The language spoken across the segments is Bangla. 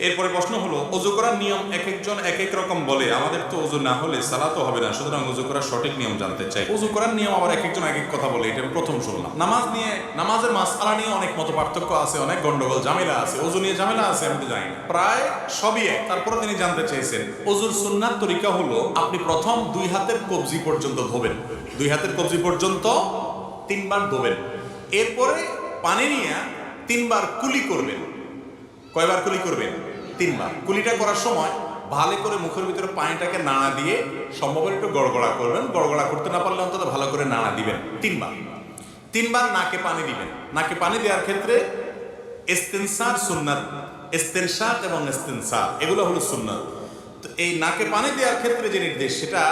এরপরে প্রশ্ন হলো, অজু করার নিয়ম এক একজন এক এক রকম বলে। আমাদের তো অজু না হলে সালাতো হবে না, সুতরাং অজু করার সঠিক নিয়ম জানতে চাই। অজু করার নিয়ম আবার এক একজন এক এক কথা বলে, এটা প্রথম শুনলাম। নামাজ নিয়ে, নামাজের মাসআলা নিয়ে অনেক মত পার্থক্য আছে, অনেক গন্ডগোল, ঝামেলা আছে, অজু নিয়ে ঝামেলা আছে, আমি তো জানি না। প্রায় সবই এক। তারপরে তিনি জানতে চেয়েছেন অজুর সুন্নাত তরিকা হলো, আপনি প্রথম দুই হাতের কবজি পর্যন্ত ধোবেন। দুই হাতের কবজি পর্যন্ত তিনবার ধোবেন। এরপরে পানি নিয়ে তিনবার কুলি করবেন। কয়বার কুলি করবেন? তিনবার। কুলিটা করার সময় ভালো করে মুখের ভিতরে পানিটাকে নাড়া দিয়ে সম্ভব একটু গড়গড়া করবেন। গড়গড়া করতে না পারলে অন্তত ভালো করে নাড়া দিবেন। তিনবার। তিনবার নাকে পানি দিবেন। নাকে পানি দেওয়ার ক্ষেত্রে এস্তেনসার সুন্নাত এস্তেনসাত এবং এস্তেনসার এগুলো হলো সুন্নাত। তো এই নাকে পানি দেওয়ার ক্ষেত্রে যে নির্দেশ, সেটা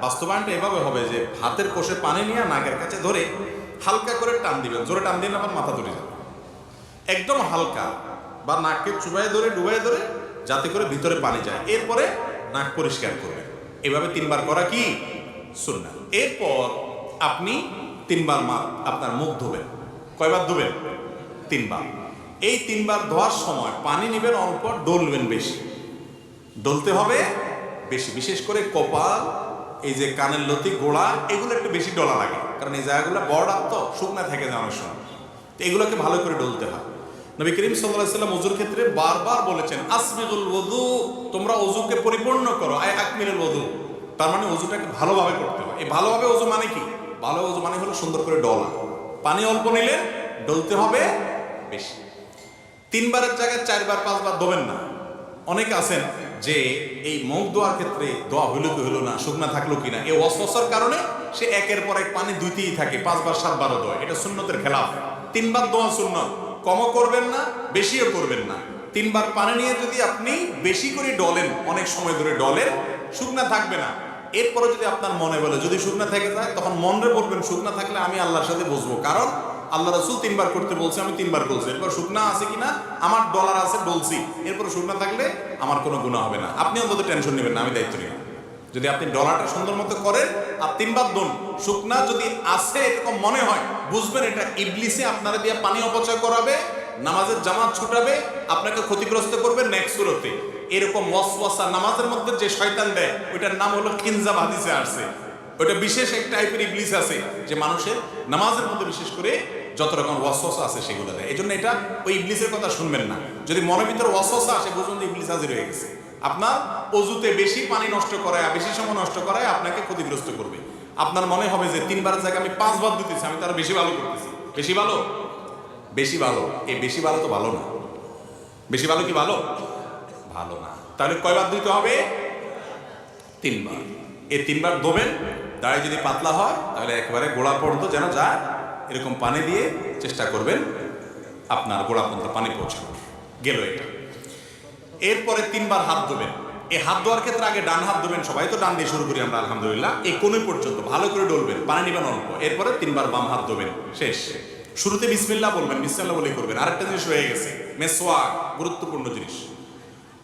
বাস্তবায়নটা এভাবে হবে যে হাতের কোষে পানি নিয়ে নাকের কাছে ধরে হালকা করে টান দিবেন। জোরে টান দিন আবার মাথা ধরে যাবে। একদম হালকা। বা নাককে চুবাই ধরে ডুবাই ধরে যাতে করে ভিতরে পানি যায়। এরপরে নাক পরিষ্কার করবেন। এভাবে তিনবার করা কি? সুন্না এরপর আপনি তিনবার মা আপনার মুখ ধোবেন। কয়বার ধোবেন? তিনবার। এই তিনবার ধোয়ার সময় পানি নেবেন অল্প ডলবেন বেশি। ডলতে হবে বেশি, বিশেষ করে কপাল, এই যে কানের লতি, গোড়া, এগুলো একটু বেশি ডলা লাগে। কারণ এই জায়গাগুলো বড় তো শুকনা থাকে যায় অনেক সময়। তো এগুলোকে ভালো করে ডলতে হয়। নবী করিম সাল্লাম অজুর ক্ষেত্রে বারবার বলেছেন আসমিগুল ওযু তোমরা অজুকে পরিপূর্ণ করো আয় আকমিলুল ওযু। তার মানে অজুটাকে ভালোভাবে করতে হয় এই ভালোভাবে অজু মানে কি? ভালো অজু মানে হলো সুন্দর করে ডলা। পানি অল্প নিলে ডলতে হবে বেশি। তিনবারের জায়গায় চারবার, পাঁচবার ধোবেন না। অনেক আছেন যে এই মুখ দোয়ার ক্ষেত্রে দোয়া হইল কি হইল না, শুকনা থাকল কিনা, এই অস্বস্বর কারণে সে একের পর এক পানি দুইতেই থাকে, পাঁচবার, সাতবারও দোয়া। এটা সুন্নতের খেলাফ। তিনবার দোয়া সুন্নত। কমও করবেন না, বেশিও করবেন না। তিনবার পানি নিয়ে যদি আপনি বেশি করে ডলেন, অনেক সময় ধরে ডলেন শুকনা থাকবে না। এরপরে যদি আপনার মনে বলে, যদি শুকনা থেকে যায়, তখন মনরে বলবেন, শুকনা থাকলে আমি আল্লাহর সাথে বসবো। কারণ আল্লাহ রসুল তিনবার করতে বলছে, আমি তিনবার বলছি। এরপর, শুকনা আছে কিনা? আমার ডলার আছে, বলছি। এরপর, শুকনা থাকলে আমার কোনো গুণা হবে না। আপনি অন্তত টেনশন নেবেন না, আমি দায়িত্ব নিলাম। যদি আপনি ডলারটা সুন্দর মতো করেন আর তিনবার দোন, শুকনা যদি আছে, এরকম মনে হয়, বুঝবেন এটা ইবলিসে আপনারা দিয়ে পানি অপচয় করাবে, নামাজের জামাত ছুটাবে, আপনাকে ক্ষতিগ্রস্ত করবে নেক্সট সুরতে। এরকম ওয়াসওয়াসা নামাজের মধ্যে যে শয়তান দেয়, ওইটার নাম হলো কিনজাব হাদিসে আসছে। ওইটা বিশেষ এক টাইপের ইবলিস আছে, যে মানুষের নামাজের মধ্যে বিশেষ করে যত রকম ওয়াসওয়াসা আছে সেগুলো দেয়। এই জন্য এটা ওই ইবলিসের কথা শুনবেন না। যদি মনের ভিতরে ওয়াসওয়াসা আসে বুঝুন যে ইবলিস হাজির হয়ে গেছে। আপনার অজুতে বেশি পানি নষ্ট করায়, বেশি সময় নষ্ট করায় আপনাকে ক্ষতিগ্রস্ত করবে। আপনার মনে হবে যে তিনবার জায়গায় আমি পাঁচবার দিতেছি, আমি তারা বেশি ভালো করতেছি। বেশি ভালো? বেশি ভালো। এই বেশি ভালো তো ভালো না। বেশি ভালো কি ভালো? ভালো না। তাহলে কয়বার দিতে হবে? তিনবার। এই তিনবার ধোবেন দাঁড়িয়ে যদি পাতলা হয়, তাহলে একেবারে গোড়া পর্যন্ত যেন যায়, এরকম পানি দিয়ে চেষ্টা করবেন, আপনার গোড়া পর্যন্ত পানি পৌঁছানো গেল এটা। এরপরে তিনবার হাত ধোবেন। এই হাত ধোয়ার ক্ষেত্রে আগে ডান হাত ধোবেন সবাই। তো ডান দিয়ে শুরু করি আমরা, আলহামদুলিল্লাহ। এই কোণে পর্যন্ত ভালো করে ডলবেন, পানি নেবেন অল্প। এরপরে তিনবার বাম হাত ধোবেন। শেষ। শুরুতে বিসমিল্লাহ বলবেন, বিসমিল্লাহ বলে করবেন। আরেকটা জিনিস হয়ে গেছে। মেসোয়াক গুরুত্বপূর্ণ জিনিস।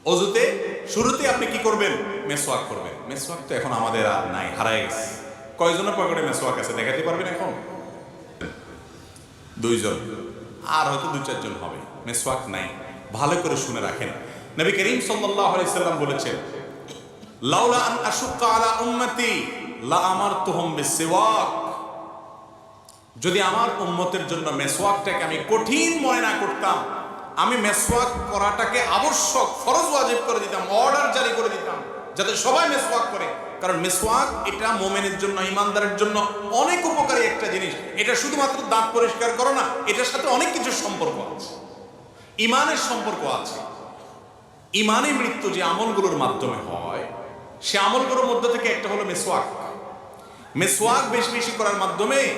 অজুতে, শুরুতে আপনি কি করবেন? মেসোয়াক করবেন। মেসোয়াক তো এখন আমাদের আর নাই, হারায় গেছে। কয়জনের পকেটে মেসোয়াক আছে, দেখাতে পারবেন এখন? দুইজন। আর হয়তো দুই চারজন হবে। মেসওয়াক নাই। ভালো করে শুনে রাখেন। নবী করিম সাল্লাল্লাহু আলাইহি সাল্লাম বলেছেন, লাউলা আন আশুক্কা আলা উম্মতি, লা আমারতুহুম বিসওয়াক। যদি আমার উম্মতের জন্য মেসওয়াকটাকে আমি কঠিন মনে না করতাম, আমি মেসওয়াক করাটাকে আবশ্যক, ফরজ ওয়াজিব করে দিতাম, অর্ডার জারি করে দিতাম, যাতে সবাই মেসওয়াক করে। কারণ মেসওয়াক এটা মোমেনের জন্য, ইমানদারের জন্য অনেক উপকারী একটা জিনিস। এটা শুধুমাত্র দাঁত পরিষ্কার করো না, এটার সাথে অনেক কিছু সম্পর্ক আছে। ইমানের সম্পর্ক আছে। ইমানে মৃত্যু যে আমলগুলোর মাধ্যমে হয়, সে আমলগুলোর মধ্যে থেকে একটা হলো মেসওয়াক। মেসওয়াক বেশি বেশি করার মাধ্যমে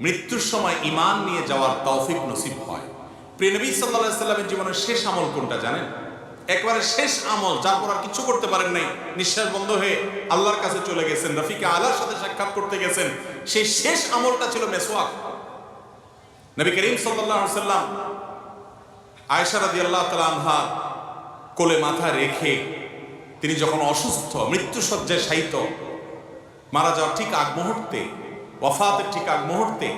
মৃত্যুর সময় ইমান নিয়ে যাওয়ার তৌফিক নসিব হয়। প্রিয়নবী সাল্লাহ সাল্লামের জীবনের শেষ আমল কোনটা জানেন? একবারে শেষ আমল, যার পর আর কিছু করতে পারেন নাই, নিঃশ্বাস বন্ধ হয়ে আল্লাহর কাছে চলে গেছেন, রফিকে আল্লাহর সাথে সাক্ষাৎ করতে গেছেন। সেই শেষ আমলটা ছিল মেসওয়াক। নবী করিম সাল্লাহ সাল্লাম আয়সা রাদি আল্লাহ তালা আনহা কোলে মাথা রেখে তিনি যখন অসুস্থ মৃত্যুসজ্জায় শায়িত, মারা যাওয়ার ঠিক আগ মুহূর্তে, ওয়াফাতের ঠিক আগ মুহূর্তে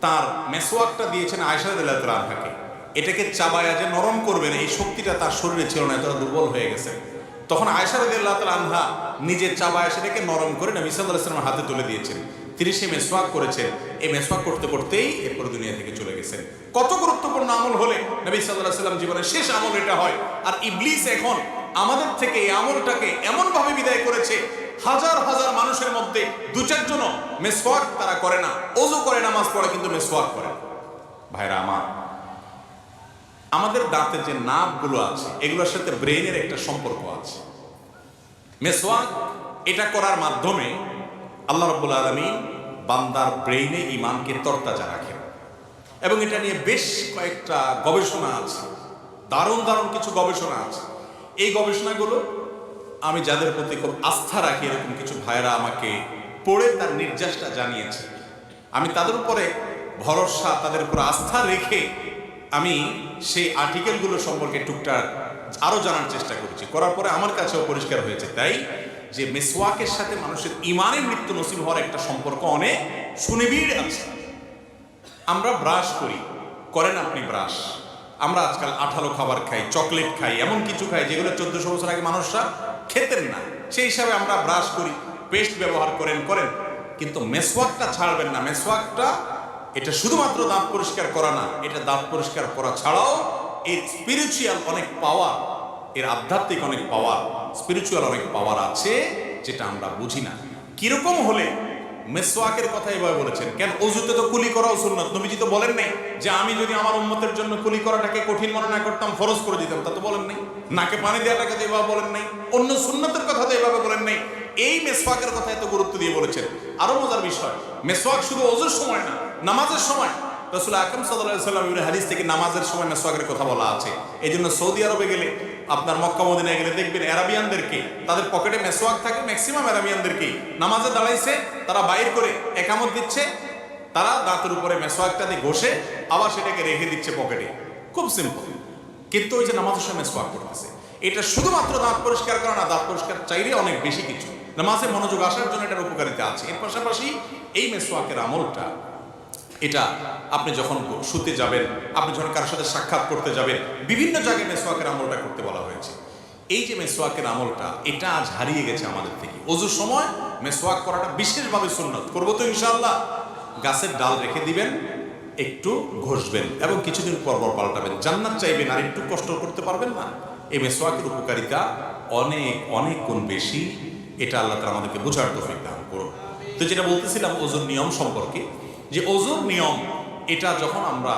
তার মেসোয়াকটা দিয়েছেন আয়সা আনহাকে। এটাকে চাবায়া যে নরম করবেন এই শক্তিটা তার শরীরে ছিল না, এতটা দুর্বল হয়ে গেছে। তখন আয়সা রদি আল্লাহ তালা আনহা নিজের চাবায়া সেটাকে নরম করে নবী সাল্লাহ হাতে তুলে দিয়েছেন। সে মেসওয়াক করেছেন। এই মেসওয়াক করতে করতেই এরপর দুনিয়া থেকে চলে গেছেন। কত গুরুত্বপূর্ণ আমল হলে নবী সাল্লাহ সাল্লাম জীবনের শেষ আমল এটা হয়। আর ইবলিস এখন আমাদের থেকে এই আমলটাকে এমনভাবে বিদায় করেছে, হাজার হাজার মানুষের মধ্যে দু চারজন মেসওয়াক তারা করে না। অজু করে না নামাজ পড়ে, কিন্তু মেসওয়াক করে। ভাইরা আমার, আমাদের দাঁতের যে নাভগুলো আছে, এগুলোর সাথে ব্রেনের একটা সম্পর্ক আছে। মেসওয়াক এটা করার মাধ্যমে আল্লাহ রব্বুল আলমী বান্দার ব্রেইনে ইমানকে তরতাজা রাখেন এবং এটা নিয়ে বেশ কয়েকটা গবেষণা আছে। দারুণ দারুণ কিছু গবেষণা আছে। এই গবেষণাগুলো আমি যাদের প্রতি খুব আস্থা রাখি, এরকম কিছু ভাইয়েরা আমাকে পড়ে তার নির্যাসটা জানিয়েছে। আমি তাদের উপরে ভরসা, তাদের উপর আস্থা রেখে আমি সেই আর্টিকেলগুলো সম্পর্কে টুকটাক আরও জানার চেষ্টা করেছি। করার পরে আমার কাছেও পরিষ্কার হয়েছে। তাই যে মেসওয়াকের সাথে মানুষের ইমানের মৃত্যু নসিব হওয়ার একটা সম্পর্ক অনেক সুনিবিড় আছে। আমরা ব্রাশ করি। করেন আপনি ব্রাশ। আমরা আজকাল আঠালো খাবার খাই, চকলেট খাই, এমন কিছু খাই যেগুলো চোদ্দশো বছর আগে মানুষরা খেতেন না। সেই হিসাবে আমরা ব্রাশ করি, পেস্ট ব্যবহার করেন করেন। কিন্তু মেসওয়াকটা ছাড়বেন না। মেসওয়াকটা এটা শুধুমাত্র দাঁত পরিষ্কার করা না, এটা দাঁত পরিষ্কার করা ছাড়াও এর স্পিরিচুয়াল অনেক পাওয়ার এর আধ্যাত্মিক অনেক পাওয়ার স্পিরিচুয়াল অনেক পাওয়ার আছে যেটা আমরা বুঝি না। কীরকম হলে মেসওয়াকের কথা এভাবে বলেছেন, কেন? অজুতে তো কুলি করাও সুন্নত। নবীজি তো বলেন নাই যে, আমি যদি আমার উম্মতের জন্য কুলি করাটাকে কঠিন মনে না করতাম, ফরজ করে দিতাম। তা তো বলেন নাই। নাকে পানি দেওয়াটাকে তো এভাবে বলেন নাই। অন্য সুন্নতের কথা তো এভাবে বলেন নাই। এই মেসওয়াকের কথা এত গুরুত্ব দিয়ে বলেছেন। আরও মজার বিষয়, মেসওয়াক শুধু অজুর সময় না, নামাজের সময়। রসুল আকরম সাল্লাহ সাল্লাম হাদিস থেকে নামাজের সময় মেসোয়াকের কথা বলা আছে। এই জন্য সৌদি আরবে গেলে আপনার মক্কা মদিনায় গেলে দেখবেন অ্যারাবিয়ানদেরকে, তাদের পকেটে মেসওয়াক থাকে ম্যাক্সিমাম অ্যারাবিয়ানদেরকে নামাজে দাঁড়াইছে, তারা বাইর করে একামত দিচ্ছে, তারা দাঁতের উপরে মেসওয়াকটা দিয়ে ঘষে আবার সেটাকে রেখে দিচ্ছে পকেটে। খুব সিম্পল কিন্তু ওই যে নামাজের সময় মেসওয়াক করতেছে এটা শুধুমাত্র দাঁত পরিষ্কার করা না, দাঁত পরিষ্কার চাইলে অনেক বেশি কিছু। নামাজে মনোযোগ আসার জন্য এটার উপকারিতা আছে। এর পাশাপাশি এই মেসোয়াকের আমলটা এটা আপনি যখন শুতে যাবেন, আপনি যখন কারোর সাথে সাক্ষাৎ করতে যাবেন, বিভিন্ন জায়গায় মেসোয়াকের আমলটা করতে বলা হয়েছে। এই যে মেসোয়াকের আমলটা, এটা আজ হারিয়ে গেছে আমাদের থেকে। অজুর সময় মেসোয়াক করাটা বিশেষভাবে সুন্নত। করব তো ইনশাল্লাহ গাছের ডাল রেখে দিবেন, একটু ঘষবেন এবং কিছুদিন পর পর পাল্টাবেন। জান্নাত চাইবেন আর একটু কষ্ট করতে পারবেন না। এই মেসোয়াকের উপকারিতা অনেক অনেক গুণ বেশি। এটা আল্লাহ তাআলা আমাদেরকে বোঝার তৌফিক দান করুন। তো যেটা বলতেছিলাম, ওজুর নিয়ম সম্পর্কে যে ওজুর নিয়ম, এটা যখন আমরা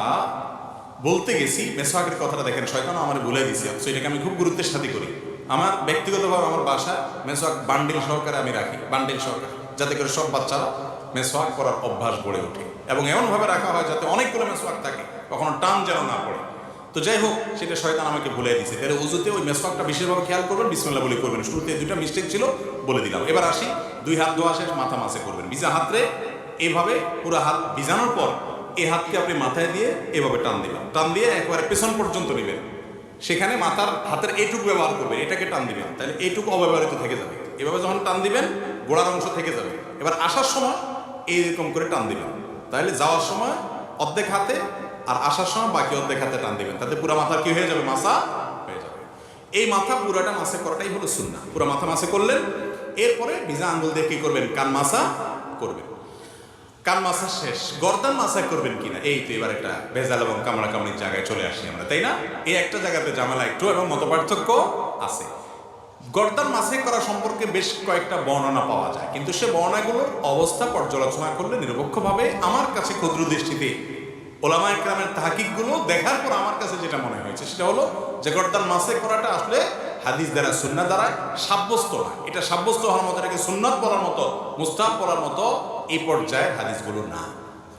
বলতে গেছি মেসওয়াকের কথাটা দেখেন শয়তান আমার বলে দিছি, অথচ এটাকে আমি খুব গুরুত্বের সাথে করি। আমার ব্যক্তিগতভাবে আমার বাসায় মেসওয়াক বান্ডিল সহকারে আমি রাখি, বান্ডিল সহকারে, যাতে করে সব বাচ্চারা মেসওয়াক করার অভ্যাস গড়ে ওঠে। এবং এমনভাবে রাখা হয় যাতে অনেকগুলো মেসওয়াক থাকে, কখনো টান যেন না পড়ে। তো যাই হোক, সেটা শয়তান আমাকে বলে দিছে। তাহলে উজুতে ওই মেসওয়াকটা বিশেষভাবে খেয়াল করবেন, বিসমিল্লাহ বলে করবেন। শুরুতে দুইটা মিস্টেক ছিল, বলে দিলাম। এবার আসি, দুই হাত ধোয়া শেষ, মাথা মাসে করবেন। ভিজা হাতরে এইভাবে পুরো হাত ভিজানোর পর এই হাতকে আপনি মাথায় দিয়ে এভাবে টান দিবেন। টান দিয়ে একবারে পেছন পর্যন্ত নেবেন। সেখানে মাথার হাতের এইটুকু ব্যবহার করবেন, এটাকে টান দিবেন। তাহলে এইটুকু অব্যবহৃত থেকে যাবে। এভাবে যখন টান দিবেন, গোড়ার অংশ থেকে যাবে। এবার আসার সময় এইরকম করে টান দিবেন। তাহলে যাওয়ার সময় অর্ধেক হাতে আর আসার সময় বাকি অর্ধেক হাতে টান দিবেন। তাতে পুরো মাথা কি হয়ে যাবে? মাসা হয়ে যাবে। এই মাথা পুরাটা মাসে করাটাই হলো সুন্না পুরো মাথা মাসে করলেন, এরপরে ভিজা আঙ্গুল দিয়ে কি করবেন? কান মাসা করবেন। কান মাসা শেষ, গর্দান মাসা করবেন কিনা? এই তো এবার একটা ভেজাল এবং কামড়া কামড়ির জায়গায় চলে আসি আমরা, তাই না? এই একটা জায়গাতে ঝামেলা একটু এবং মত পার্থক্য আছে। গর্দান মাসে করা সম্পর্কে বেশ কয়েকটা বর্ণনা পাওয়া যায়, কিন্তু সে বর্ণনাগুলোর অবস্থা পর্যালোচনা করলে নিরপেক্ষভাবে আমার কাছে ক্ষুদ্র দৃষ্টিতে ওলামা একরামের তাহাকিকগুলো দেখার পর আমার কাছে যেটা মনে হয়েছে, সেটা হলো যে গর্দান মাসে করাটা আসলে হাদিস দ্বারা সুন্না দ্বারা সাব্যস্ত না। এটা সাব্যস্ত হওয়ার মতো, এটাকে সুন্নাত বলার মতো মুস্তাব বলার মতো এই পর্যায়ে হাদিসগুলো না।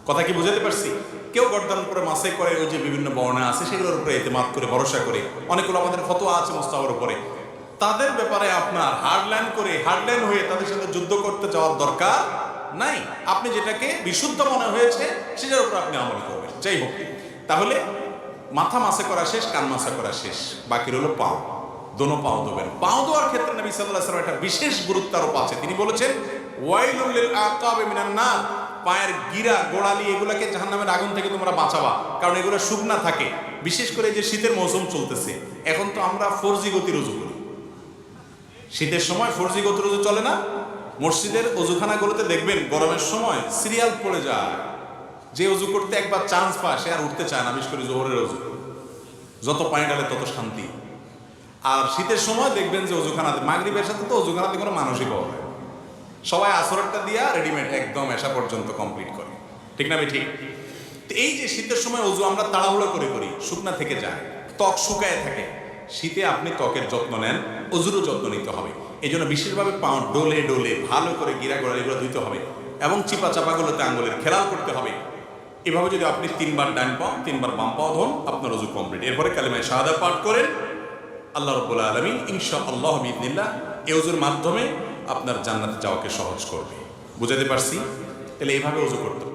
কথা কি বুঝাতে পারছি? কেউ গর্দান করে মাসে করে ওই যে বিভিন্ন বর্ণা আছে, সেগুলোর উপরে এতেমাদ করে, ভরসা করে, অনেকগুলো আমাদের ফতোয়া আছে মুস্তাবের উপরে। তাদের ব্যাপারে আপনার হার্ডলাইন করে হার্ডলাইন হয়ে তাদের সাথে যুদ্ধ করতে যাওয়ার দরকার নাই। আপনি যেটাকে বিশুদ্ধ মনে হয়েছে, সেটার উপর আপনি আমল করবেন। যাই হোক, তাহলে মাথা মাসে করা শেষ, কান মাসে করা শেষ বাকি রইল পাও। দোনো পাও দেবেন। পাও দেওয়ার ক্ষেত্রে নবী সাল্লাল্লাহু আলাইহি একটা বিশেষ গুরুত্ব আরোপ আছে তিনি বলেছেন, ওয়াইলুল লিল আকাবি মিনান নার পায়ের গিরা, গোড়ালি এগুলাকে জাহান্নামের আগুন থেকে তোমরা বাঁচাবা, কারণ এগুলো শুকনা থাকে। বিশেষ করে যে শীতের মৌসুম চলতেছে, এখন তো আমরা ফোরজি গতি রুজু করি। শীতের সময় ফোরজি গতি রুজু চলে না? মসজিদের অজুখানাগুলোতে দেখবেন, গরমের সময় সিরিয়াল পড়ে যায়। যে অজু করতে একবার চান্স পায়, সে আর উঠতে চায় না, বিশেষ করে জোহরের অজু যত পানি ডালে তত শান্তি। আর শীতের সময় দেখবেন যে অজুখানাতে, মাগরিবের সাথে তো অজুখানাতে কোনো মানুষই পাওয়া যায় সবাই আসরটা দিয়া রেডিমেড একদম এসা পর্যন্ত কমপ্লিট করে। ঠিক না ঠিক তো এই যে শীতের সময় অজু আমরা তাড়াহুড়ো করে করি, শুকনা থেকে যায়, ত্বক শুকায় থাকে, শীতে আপনি ত্বকের যত্ন নেন, অজুরও যত্ন নিতে হবে। এই জন্য বিশেষভাবে পাও ডোলে ডোলে ভালো করে গিরা গোড়া এগুলো ধুইতে হবে এবং চিপা চাপাগুলোতে আঙ্গুলের খেলাল করতে হবে। এভাবে যদি আপনি তিনবার ডান পাও, তিনবার বাম পাও ধন, আপনার অজু কমপ্লিট এরপরে কালিমায় সাদা পাঠ করেন আল্লাহ রব্বুল আলমিন ইনশা আল্লাহ বিদিল্লা এ অজুর মাধ্যমে আপনার জান্নাতে যাওয়াকে সহজ করবে বুঝাতে পারছি তাহলে এইভাবে অজু করতে।